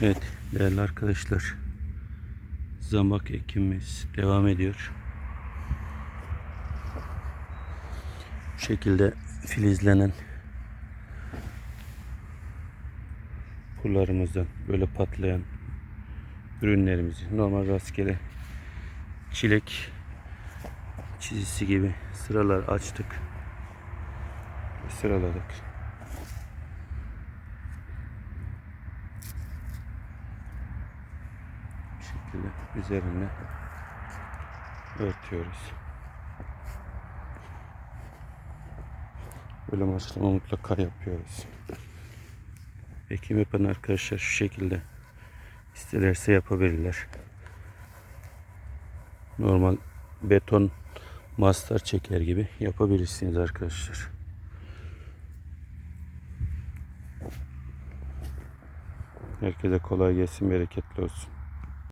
Evet değerli arkadaşlar. Zambak ekimimiz devam ediyor. Bu şekilde filizlenen pullarımızdan böyle patlayan ürünlerimizi normal rastgele çilek çizisi gibi sıralar açtık. Sıraladık. Bu şekilde üzerine örtüyoruz. Böyle maçlama mutlaka yapıyoruz. Ekim yapan arkadaşlar şu şekilde isterlerse yapabilirler. Normal beton mastar çeker gibi yapabilirsiniz arkadaşlar. Herkese kolay gelsin, bereketli olsun.